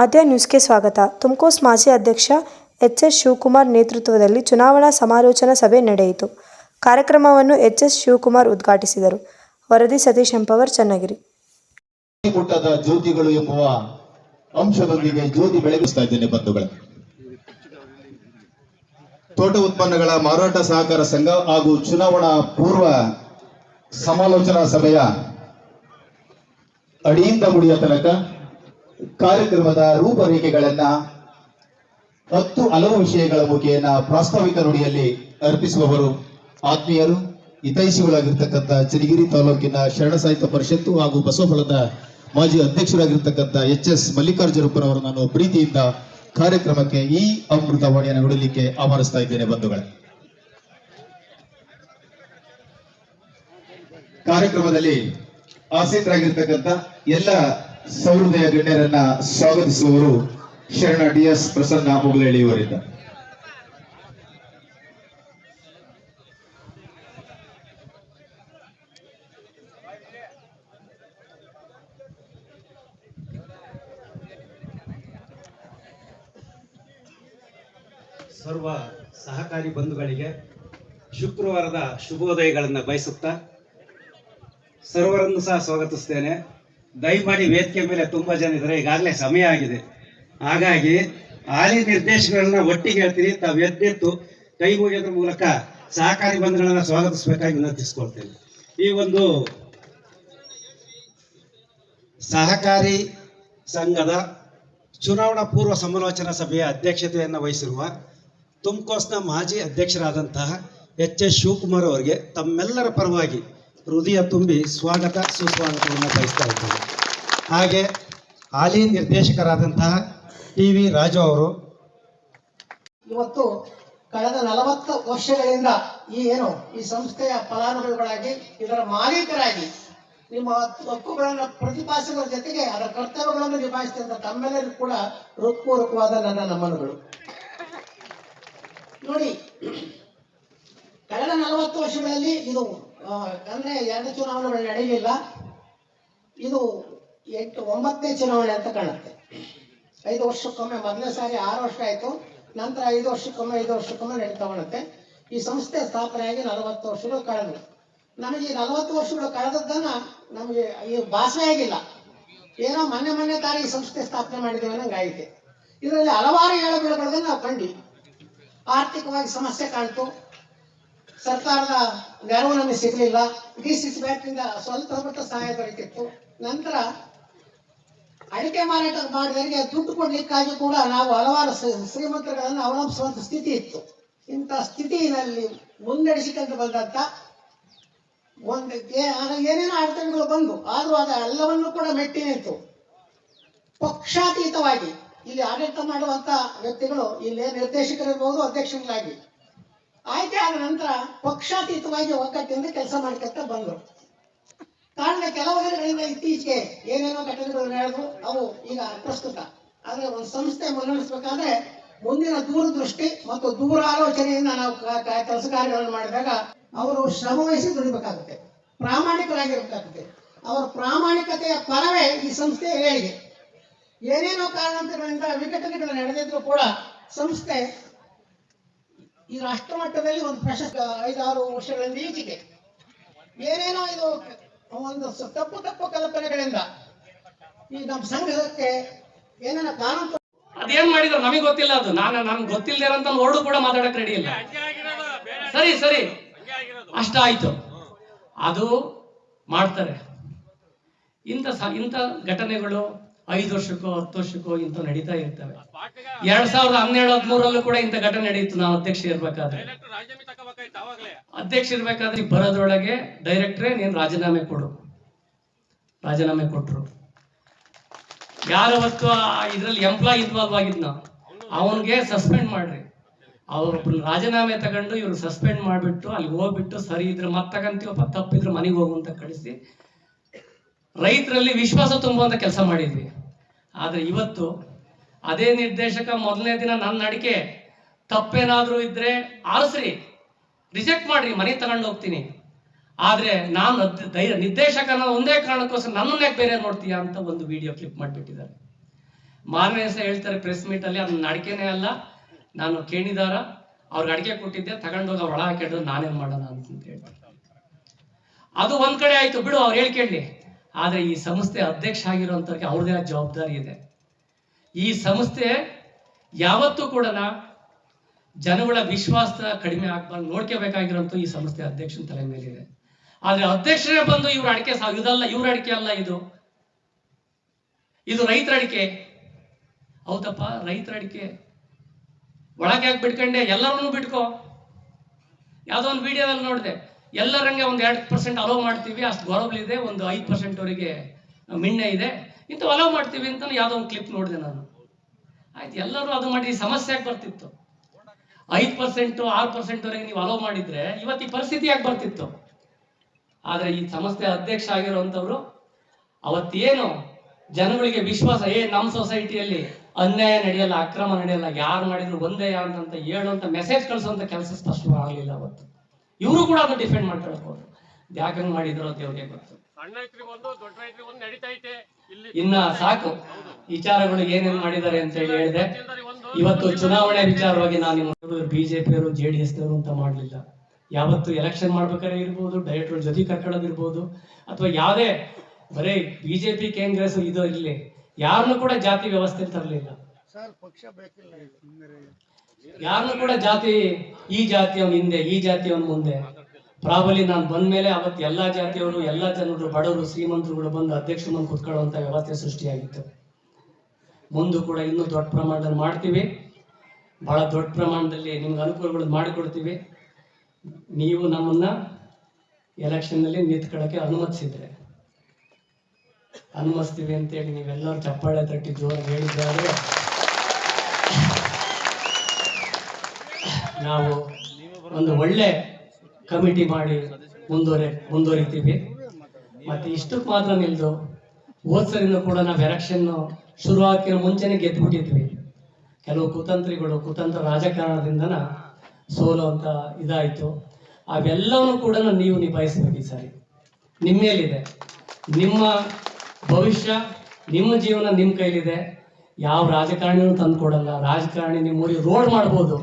ಆದ್ಯ ನ್ಯೂಸ್ಗೆ ಸ್ವಾಗತ. ತುಮಕೋಸ್ ಮಾಜಿ ಅಧ್ಯಕ್ಷ ಎಚ್ ಎಸ್ ಶಿವಕುಮಾರ್ ನೇತೃತ್ವದಲ್ಲಿ ಚುನಾವಣಾ ಸಮಾಲೋಚನಾ ಸಭೆ ನಡೆಯಿತು. ಕಾರ್ಯಕ್ರಮವನ್ನು ಎಚ್ ಎಸ್ ಶಿವಕುಮಾರ್ ಉದ್ಘಾಟಿಸಿದರು. ವರದಿ ಸತೀಶ್ ಎಂಪವರ್, ಚನ್ನಗಿರಿ. ಜ್ಯೋತಿಗಳು ಎಂಬುವ ಅಂಶದೊಂದಿಗೆ ಜ್ಯೋತಿ ಬೆಳಗಿಸ್ತಾ ಇದ್ದೇನೆ ಬಂಧುಗಳೇ. ತೋಟ ಉತ್ಪನ್ನಗಳ ಮಾರಾಟ ಸಹಕಾರ ಸಂಘ ಹಾಗೂ ಚುನಾವಣಾ ಪೂರ್ವ ಸಮಾಲೋಚನಾ ಸಭೆಯ ಅಡಿಯಿಂದ ಮುಡಿಯ ತನಕ ಕಾರ್ಯಕ್ರಮದ ರೂಪರೇಖೆಗಳನ್ನ ಹತ್ತು ಹಲವು ವಿಷಯಗಳ ಮುಖೇನ ಪ್ರಾಸ್ತಾವಿಕ ನುಡಿಯಲ್ಲಿ ಅರ್ಪಿಸುವವರು ಆತ್ಮೀಯರು, ಹಿತೈಷಿಗಳಾಗಿರ್ತಕ್ಕಂಥ ಚನ್ನಗಿರಿ ತಾಲೂಕಿನ ಶರಣ ಸಾಹಿತ್ಯ ಪರಿಷತ್ತು ಹಾಗೂ ಬಸವಬಳದ ಮಾಜಿ ಅಧ್ಯಕ್ಷರಾಗಿರ್ತಕ್ಕಂಥ ಎಚ್ ಎಸ್ ಮಲ್ಲಿಕಾರ್ಜುನಪ್ಪನವರು ನಾನು ಪ್ರೀತಿಯಿಂದ ಕಾರ್ಯಕ್ರಮಕ್ಕೆ ಈ ಅಮೃತವಾಣಿಯನ್ನು ನೋಡಲಿಕ್ಕೆ ಆಹ್ವಾನಿಸ್ತಾ ಇದ್ದೇನೆ ಬಂಧುಗಳೇ. ಕಾರ್ಯಕ್ರಮದಲ್ಲಿ ಆಸೀನರಾಗಿರ್ತಕ್ಕಂಥ ಎಲ್ಲ ಸಹೃದಯ ಗಣ್ಯರನ್ನ ಸ್ವಾಗತಿಸುವವರು ಶರಣ ಡಿ ಎಸ್ ಪ್ರಸನ್ನ ಮುಗಲಳ್ಳಿಯವರಿಂದ. ಸರ್ವ ಸಹಕಾರಿ ಬಂಧುಗಳಿಗೆ ಶುಕ್ರವಾರದ ಶುಭೋದಯಗಳನ್ನು ಬಯಸುತ್ತಾ ಸರ್ವರನ್ನು ಸಹ ಸ್ವಾಗತಿಸ್ತೇನೆ. ದಯಮಾಡಿ ವೇದಿಕೆ ಮೇಲೆ ತುಂಬಾ ಜನ ಇದ್ದಾರೆ. ಈಗಾಗಲೇ ಸಮಯ ಆಗಿದೆ. ಹಾಗಾಗಿ ಹಾಲಿ ನಿರ್ದೇಶಕಗಳನ್ನ ಒಟ್ಟಿಗೆ ಹೇಳ್ತೀನಿ. ತಾವು ಎದ್ದೆತ್ತು ಕೈ ಮುಗಿಯೋದ್ರ ಮೂಲಕ ಸಹಕಾರಿ ಬಂಧುಗಳನ್ನ ಸ್ವಾಗತಿಸಬೇಕಾಗಿ ವಿನಂತಿಸ್ಕೊಳ್ತೇನೆ. ಈ ಒಂದು ಸಹಕಾರಿ ಸಂಘದ ಚುನಾವಣಾ ಪೂರ್ವ ಸಮಾಲೋಚನಾ ಸಭೆಯ ಅಧ್ಯಕ್ಷತೆಯನ್ನು ವಹಿಸಿರುವ ತುಮಕೋಸ್ನ ಮಾಜಿ ಅಧ್ಯಕ್ಷರಾದಂತಹ ಎಚ್ ಎಸ್ ಶಿವಕುಮಾರ್ ಅವರಿಗೆ ತಮ್ಮೆಲ್ಲರ ಪರವಾಗಿ ಹೃದಯ ತುಂಬಿ ಸ್ವಾಗತ, ಸುಸ್ವಾಗತವನ್ನು ಬಯಸ್ತಾ ಇದ್ದೇವೆ ಹಾಗೆ ಹಾಲಿ ನಿರ್ದೇಶಕರಾದಂತಹ ಟಿ ವಿ ರಾಜು ಅವರು ಇವತ್ತು ಕಳೆದ ನಲವತ್ತು ವರ್ಷಗಳಿಂದ ಈ ಏನು, ಈ ಸಂಸ್ಥೆಯ ಫಲಾನುಭವಿಗಳಾಗಿ, ಇದರ ಮಾಲೀಕರಾಗಿ, ನಿಮ್ಮ ಹಕ್ಕುಗಳನ್ನು ಪ್ರತಿಪಾದಿಸುವ ಜೊತೆಗೆ ಅದರ ಕರ್ತವ್ಯಗಳನ್ನು ನಿಭಾಯಿಸಿದಂತ ತಮ್ಮೆಲ್ಲರೂ ಕೂಡ ಹೃತ್ಪೂರ್ವಕವಾದ ನನ್ನ ನಮನಗಳು. ನೋಡಿ, ಕಳೆದ ನಲವತ್ತು ವರ್ಷಗಳಲ್ಲಿ ಇದು ಅಂದ್ರೆ ಎರಡು ಚುನಾವಣೆಗಳು ನಡೆಯಲಿಲ್ಲ ಇದು ಎಂಟು, ಒಂಬತ್ತನೇ ಚುನಾವಣೆ ಅಂತ ಕಾಣುತ್ತೆ. ಐದು ವರ್ಷಕ್ಕೊಮ್ಮೆ, ಮೊದಲನೇ ಸಾರಿ ಆರು ವರ್ಷ ಆಯಿತು. ನಂತರ ಐದು ವರ್ಷಕ್ಕೊಮ್ಮೆ ಐದು ವರ್ಷಕ್ಕೊಮ್ಮೆ ಬರುತ್ತೆ ಈ ಸಂಸ್ಥೆ ಸ್ಥಾಪನೆಯಾಗಿ ನಲವತ್ತು ವರ್ಷಗಳು ಕಳೆದು ನಮಗೆ ಈ ನಲವತ್ತು ವರ್ಷಗಳು ಕಳೆದದ್ದನ್ನ ನಮಗೆ ಈ ಭಾಷೆಯಾಗಿಲ್ಲ ಆಗಿಲ್ಲ. ಏನೋ ಮೊನ್ನೆ ಮೊನ್ನೆ ತಾರಿ ಈ ಸಂಸ್ಥೆ ಸ್ಥಾಪನೆ ಮಾಡಿದ್ದೇವೆ ಅನ್ನಂಗೆ ಆಯಿತು ಇದರಲ್ಲಿ ಹಲವಾರು ಏಳುಬೀಳುಗಳನ್ನು ನಾವು ಕಂಡು ಆರ್ಥಿಕವಾಗಿ ಸಮಸ್ಯೆ ಕಾಣ್ತು. ಸರ್ಕಾರದ ನೆರವು ನಮಗೆ ಸಿಗಲಿಲ್ಲ. ಡಿ ಸಿ ಸಿ ಬ್ಯಾಂಕಿಂದ ಸ್ವಲ್ಪ ಮಟ್ಟ ಸಹಾಯ ದೊರೆತಿತ್ತು ನಂತರ ಅಡಿಕೆ ಮಾರಾಟ ಮಾಡಿದವರಿಗೆ ದುಡ್ಡು ಕೊಡಲಿಕ್ಕಾಗಿ ಕೂಡ ನಾವು ಹಲವಾರು ಶ್ರೀ- ಶ್ರೀಮಂತರುಗಳನ್ನು ಅವಲಂಬಿಸುವಂತ ಸ್ಥಿತಿ ಇತ್ತು. ಇಂಥ ಸ್ಥಿತಿಯಲ್ಲಿ ಮುನ್ನಡೆಸಿಕೊಂಡು ಬಂದಂತ ಒಂದು ಏನೇನೋ ಅಡಚಣೆಗಳು ಬಂದು, ಆದರೂ ಅದ ಎಲ್ಲವನ್ನೂ ಕೂಡ ಮೆಟ್ಟಿ ನಿಂತು. ಪಕ್ಷಾತೀತವಾಗಿ ಇಲ್ಲಿ ಆಡಳಿತ ಮಾಡುವಂತ ವ್ಯಕ್ತಿಗಳು ಇಲ್ಲಿ ನಿರ್ದೇಶಕರಿರ್ಬೋದು ಅಧ್ಯಕ್ಷರಾಗಿ ಆಯ್ಕೆ ಆದ ನಂತರ ಪಕ್ಷಾತೀತವಾಗಿ ಒಗ್ಗಟ್ಟಿನಿಂದ ಕೆಲಸ ಮಾಡ್ಕೊತ ಬಂದರು. ಕಾರಣ ಕೆಲವು ದಿನಗಳಿಂದ ಇತ್ತೀಚೆಗೆ ಏನೇನೋ ಘಟನೆಗಳು ನಡೆದು ಅವು ಈಗ ಪ್ರಸ್ತುತ. ಆದ್ರೆ ಒಂದು ಸಂಸ್ಥೆ ಮುನ್ನಡೆಸಬೇಕಾದ್ರೆ ಮುಂದಿನ ದೂರದೃಷ್ಟಿ ಮತ್ತು ದೂರ ಆಲೋಚನೆಯಿಂದ ನಾವು ಕೆಲಸ ಕಾರ್ಯಗಳನ್ನು ಮಾಡಿದಾಗ ಅವರು ಶ್ರಮವಹಿಸಿ ದುಡಿಬೇಕಾಗುತ್ತೆ. ಪ್ರಾಮಾಣಿಕರಾಗಿರ್ಬೇಕಾಗುತ್ತೆ. ಅವರ ಪ್ರಾಮಾಣಿಕತೆಯ ಪರವೇ ಈ ಸಂಸ್ಥೆ ಏಳಿಗೆ. ಏನೇನೋ ಕಾರಣಾಂತರಗಳಿಂದ ವಿಘಟನೆಗಳು ನಡೆದಿದ್ರು ಕೂಡ ಸಂಸ್ಥೆ ಈ ರಾಷ್ಟ್ರ ಮಟ್ಟದಲ್ಲಿ ಒಂದು ಪ್ರಶಸ್ತಿ, ಐದಾರು ವರ್ಷಗಳಿಂದ ಈಚೆಗೆ. ಏನೇನೋ ಇದು ಒಂದು ತಪ್ಪು ತಪ್ಪು ಕಲ್ಪನೆಗಳಿಂದ ಈ ನಮ್ಮ ಸಂಘಕ್ಕೆ ಏನೇನ ಕಾನೂನು ಅದೇನ್ ಮಾಡಿದ್ರು ನಮಗೆ ಗೊತ್ತಿಲ್ಲ ಅದು. ನಾನು ನನ್ಗೆ ಗೊತ್ತಿಲ್ಲದೆ ವರ್ಡು ಕೂಡ ಮಾತಾಡಕ್ ರೆಡಿ ಇಲ್ಲ. ಸರಿ ಸರಿ. ಅಷ್ಟ ಆಯ್ತು. ಅದು ಮಾಡ್ತಾರೆ. ಇಂಥ ಸ- ಇಂಥ ಘಟನೆಗಳು ಐದು ವರ್ಷಕ್ಕೋ ಹತ್ತು ವರ್ಷಕ್ಕೋ ಇಂಥ ನಡೀತಾ ಇರ್ತವೆ. ಎರಡ್ ಸಾವಿರದ ಹನ್ನೆರಡು ಹದಿಮೂರಲ್ಲೂ ಕೂಡ ಇಂಥ ಘಟನೆ ನಡೆಯಿತು ನಾವು ಅಧ್ಯಕ್ಷ ಇರ್ಬೇಕಾದ್ರೆ. ಅಧ್ಯಕ್ಷ ಇರ್ಬೇಕಾದ್ರೆ ಬರೋದ್ರೊಳಗೆ ಡೈರೆಕ್ಟ್ರೇ ನೀನ್ ರಾಜೀನಾಮೆ ಕೊಡು. ರಾಜೀನಾಮೆ ಕೊಟ್ರು. ಯಾರವತ್ತು ಇದ್ರಲ್ಲಿ ಎಂಪ್ಲಾಯ್ ಇನ್ವಾಲ್ವ್ ಆಗಿದ್ನ ಅವನಿಗೆ ಸಸ್ಪೆಂಡ್ ಮಾಡ್ರಿ. ಅವ್ರೊಬ್ರು ರಾಜೀನಾಮೆ ತಗೊಂಡು ಇವ್ರು ಸಸ್ಪೆಂಡ್ ಮಾಡಿಬಿಟ್ಟು ಅಲ್ಲಿ ಹೋಗ್ಬಿಟ್ಟು ಸರಿ ಇದ್ರೆ ಮತ್ತೆ ತಗಂತೀವಪ್ಪ ತಪ್ಪಿದ್ರೆ ಮನೆಗೆ ಹೋಗು ಅಂತ ಕಳಿಸಿ ರೈತರಲ್ಲಿ ವಿಶ್ವಾಸ ತುಂಬುವಂತ ಕೆಲಸ ಮಾಡಿದ್ವಿ. ಆದ್ರೆ ಇವತ್ತು ಅದೇ ನಿರ್ದೇಶಕ ಮೊದಲನೇ ದಿನ ನನ್ನ ಅಡಿಕೆ ತಪ್ಪೇನಾದರೂ ಇದ್ರೆ ಆರಿಸ್ರಿ, ರಿಜೆಕ್ಟ್ ಮಾಡ್ರಿ, ಮನೆ ತಗೊಂಡು ಹೋಗ್ತೀನಿ. ಆದರೆ ನಾನು ಧೈರ್ಯ ನಿರ್ದೇಶಕನ ಒಂದೇ ಕಾರಣಕ್ಕೋಸ್ಕರ ನನ್ನನ್ನೇ ಬೇರೆ ನೋಡ್ತೀಯಾ ಅಂತ ಒಂದು ವಿಡಿಯೋ ಕ್ಲಿಪ್ ಮಾಡಿಬಿಟ್ಟಿದ್ದಾರೆ. ಮಾರನೇ ದಿವಸ ಹೇಳ್ತಾರೆ ಪ್ರೆಸ್ ಮೀಟಲ್ಲಿ ಅದನ್ನ ಅಡಿಕೆನೇ ಅಲ್ಲ. ನಾನು ಕೇಣಿದಾರ, ಅವ್ರಿಗೆ ಅಡಿಕೆ ಕೊಟ್ಟಿದ್ದೆ ತಗೊಂಡೋಗಿ ಒಳ ಹಾಕಿದ್ರು ನಾನೇನು ಮಾಡೋಣ ಅಂತ ಹೇಳ್ತಾರೆ. ಅದು ಒಂದ್ ಕಡೆ ಆಯ್ತು, ಬಿಡು ಅವ್ರು ಹೇಳ್ಕೊಳ್ಳಿ ಆದ್ರೆ ಈ ಸಂಸ್ಥೆ ಅಧ್ಯಕ್ಷ ಆಗಿರುವಂಥವ್ರಿಗೆ ಅವ್ರದೇ ಜವಾಬ್ದಾರಿ ಇದೆ. ಈ ಸಂಸ್ಥೆ ಯಾವತ್ತೂ ಕೂಡ ಜನಗಳ ವಿಶ್ವಾಸ ಕಡಿಮೆ ಆಗ್ಬಾರ್ದು ನೋಡ್ಕೋಬೇಕಾಗಿರೋಂಥ ಈ ಸಂಸ್ಥೆ ಅಧ್ಯಕ್ಷನ ತಲೆ ಮೇಲಿದೆ. ಆದರೆ ಅಧ್ಯಕ್ಷರೇ ಬಂದು ಇವ್ರ ಅಡಿಕೆ ಸಾ ಇದಲ್ಲ, ಇವ್ರ ಅಡಿಕೆ ಅಲ್ಲ ಇದು. ಇದು ರೈತರ ಅಡಿಕೆ. ಹೌದಪ್ಪ, ರೈತರ ಅಡಿಕೆ. ಒಳಗೆ ಯಾಕೆ ಬಿಟ್ಕೊಂಡೆ, ಎಲ್ಲರನ್ನೂ ಬಿಟ್ಕೋ. ಯಾವುದೋ ಒಂದು ವಿಡಿಯೋದಲ್ಲಿ ನೋಡಿದೆ. ಎಲ್ಲರಂಗೆ ಒಂದು ಎರಡು ಪರ್ಸೆಂಟ್ ಅಲೋ ಮಾಡ್ತೀವಿ, ಅಷ್ಟು ಇದೆ, ಒಂದು ಐದು ಪರ್ಸೆಂಟ್ ಅವರಿಗೆ ಮಿಣ್ಣೆ ಇದೆ. ಇಂಥ ಅಲೋ ಮಾಡ್ತೀವಿ ಅಂತ ಯಾವುದೋ ಒಂದು ಕ್ಲಿಪ್ ನೋಡಿದೆ ನಾನು. ಆಯ್ತು, ಎಲ್ಲರೂ ಅದು ಮಾಡಿ ಸಮಸ್ಯೆ ಆಗಿ ಬರ್ತಿತ್ತು. ಐದು ಪರ್ಸೆಂಟ್ ಆರು ಪರ್ಸೆಂಟ್ ವರೆಗೆ ನೀವು ಅಲೋ ಮಾಡಿದ್ರೆ ಇವತ್ತು ಪರಿಸ್ಥಿತಿ ಯಾಕೆ ಬರ್ತಿತ್ತು. ಆದ್ರೆ ಈ ಸಂಸ್ಥೆ ಅಧ್ಯಕ್ಷ ಆಗಿರುವಂತವ್ರು ಅವತ್ತೇನು ಜನಗಳಿಗೆ ವಿಶ್ವಾಸ, ಏ ನಮ್ಮ ಸೊಸೈಟಿಯಲ್ಲಿ ಅನ್ಯಾಯ ನಡೆಯಲ್ಲ, ಅಕ್ರಮ ನಡೆಯಲ್ಲ, ಯಾರು ಮಾಡಿದ್ರು ಒಂದೇ ಅಂತ ಹೇಳುವಂತ ಮೆಸೇಜ್ ಕಳಿಸುವಂತ ಕೆಲಸ ಸ್ಪಷ್ಟವಾಗಲಿಲ್ಲ ಅವತ್ತು. ಇವರು ಕೂಡ ಅದನ್ನ ಡಿಫೆಂಡ್ ಮಾಡ್ಕೊಳ್ಬಹುದು ಯಾಕಂಗ್ ಮಾಡಿದ್ರು ದೇವ್ರಿಗೆ ಗೊತ್ತು. ಇಲ್ಲಿ ಇನ್ನ ಸಾಕು. ವಿಚಾರಗಳು ಏನೇನ್ ಮಾಡಿದ್ದಾರೆ ಅಂತ ಹೇಳಿ ಹೇಳಿದೆ. ಇವತ್ತು ಚುನಾವಣೆ ವಿಚಾರವಾಗಿ ನಾನು ಬಿಜೆಪಿಯವರು ಜೆ ಡಿ ಎಸ್ ಅಂತ ಮಾಡಲಿಲ್ಲ. ಯಾವತ್ತು ಎಲೆಕ್ಷನ್ ಮಾಡ್ಬೇಕಾದ್ರೆ ಇರ್ಬೋದು ಡೈರೆಕ್ಟರ್ ಜೊತೆ ಕರ್ಕೊಳ್ಳೋದಿರ್ಬೋದು ಅಥವಾ ಯಾವುದೇ ಬರೀ ಬಿಜೆಪಿ ಕಾಂಗ್ರೆಸ್ ಇದು ಇರಲಿ. ಯಾರನ್ನು ಕೂಡ ಜಾತಿ ವ್ಯವಸ್ಥೆ ತರಲಿಲ್ಲ. ಯಾರನ್ನು ಕೂಡ ಜಾತಿ, ಈ ಜಾತಿಯವನ್ ಹಿಂದೆ, ಈ ಜಾತಿಯವನ್ ಮುಂದೆ. ಪ್ರಾಬಲಿ ನಾನು ಬಂದ ಮೇಲೆ ಅವತ್ತು ಎಲ್ಲಾ ಜಾತಿಯವರು, ಎಲ್ಲಾ ಜನರು, ಬಡವರು ಶ್ರೀಮಂತರುಗಳು ಬಂದು ಅಧ್ಯಕ್ಷ ಮುಂದೆ ಕುತ್ಕೊಳ್ಳುವಂತ ವ್ಯವಸ್ಥೆ ಸೃಷ್ಟಿಯಾಗಿತ್ತು. ಮುಂದೆ ಕೂಡ ಇನ್ನೂ ದೊಡ್ಡ ಪ್ರಮಾಣದಲ್ಲಿ ಮಾಡ್ತೀವಿ. ಬಹಳ ದೊಡ್ಡ ಪ್ರಮಾಣದಲ್ಲಿ ನಿಮ್ಗೆ ಅನುಕೂಲಗಳು ಮಾಡಿಕೊಡ್ತೀವಿ. ನೀವು ನಮ್ಮನ್ನ ಎಲೆಕ್ಷನ್ನಲ್ಲಿ ನಿಂತ್ಕೊಳ್ಳೋಕೆ ಅನುಮತಿಸಿದ್ರೆ. ಅನುಮತಿಸ್ತೀವಿ ಅಂತೇಳಿ ನೀವೆಲ್ಲರೂ ಚಪ್ಪಾಳೆ ತಟ್ಟಿ ಜೋರಾಗಿ ಹೇಳಿದ್ದಾರೆ. ನಾವು ಒಂದು ಒಳ್ಳೆ ಕಮಿಟಿ ಮಾಡಿ ಮುಂದುವರೆ ಮುಂದುವರಿತೀವಿ. ಮತ್ತೆ ಇಷ್ಟಕ್ಕೆ ಮಾತ್ರ ನಿಲ್ದು ಹೋದ್ಸರಿನೂ ಕೂಡ ನಾವು ಎಲೆಕ್ಷನ್ ಶುರು ಹಾಕಿರೋ ಮುಂಚೆನೆ ಗೆದ್ದುಬಿಟ್ಟಿದ್ವಿ ಕೆಲವು ಕುತಂತ್ರಿಗಳು, ಕುತಂತ್ರ ರಾಜಕಾರಣದಿಂದನ ಸೋಲು ಅಂತ ಇದಾಯಿತು. ಅವೆಲ್ಲವನ್ನು ಕೂಡ ನೀವು ನಿಭಾಯಿಸಬೇಕು ಈ ಸಾರಿ. ನಿಮ್ಮೇಲಿದೆ ನಿಮ್ಮ ಭವಿಷ್ಯ, ನಿಮ್ಮ ಜೀವನ ನಿಮ್ಮ ಕೈಲಿದೆ. ಯಾವ ರಾಜಕಾರಣಿನೂ ತಂದು ಕೊಡಲ್ಲ ರಾಜಕಾರಣಿ ನಿಮ್ಮ ಊರಿಗೆ ರೋಡ್ ಮಾಡ್ಬೋದು.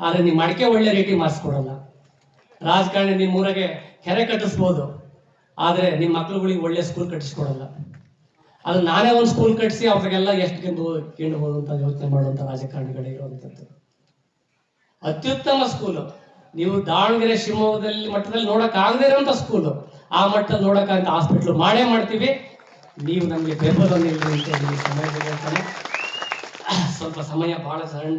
ಆದರೆ ನಿಮ್ಮ ಅಡಿಕೆ ಒಳ್ಳೆ ರೇಟಿಂಗ್ ಮಾಡಿಸ್ಕೊಡಲ್ಲ ರಾಜಕಾರಣಿ ನಿಮ್ಮ ಊರಿಗೆ ಕೆರೆ ಕಟ್ಟಿಸ್ಬೋದು. ಆದರೆ ನಿಮ್ಮ ಮಕ್ಳುಗಳಿಗೆ ಒಳ್ಳೆ ಸ್ಕೂಲ್ ಕಟ್ಟಿಸ್ಕೊಡಲ್ಲ. ಅದು ನಾನೇ ಒಂದು ಸ್ಕೂಲ್ ಕಟ್ಟಿಸಿ ಅವ್ರಿಗೆಲ್ಲ ಎಷ್ಟು ಗೆಂದು ಗೆಂಡ್ಬೋದು ಅಂತ ಯೋಚನೆ ಮಾಡುವಂಥ ರಾಜಕಾರಣಿಗಳೇ ಇರುವಂಥದ್ದು ಅತ್ಯುತ್ತಮ ಸ್ಕೂಲು ನೀವು ದಾವಣಗೆರೆ ಶಿವಮೊಗ್ಗದಲ್ಲಿ ಮಟ್ಟದಲ್ಲಿ ನೋಡೋಕ್ಕಾಗದೇ ಇರುವಂತ ಸ್ಕೂಲು ಆ ಮಟ್ಟದಲ್ಲಿ ನೋಡೋಕ್ಕಾಗಂತ ಹಾಸ್ಪಿಟ್ಲು ಮಾಡೇ ಮಾಡ್ತೀವಿ. ನೀವು ನಮಗೆ ಬೆಂಬಲ ಅಂತ ಸ್ವಲ್ಪ ಸಮಯ ಬಹಳ ಸರಣಿ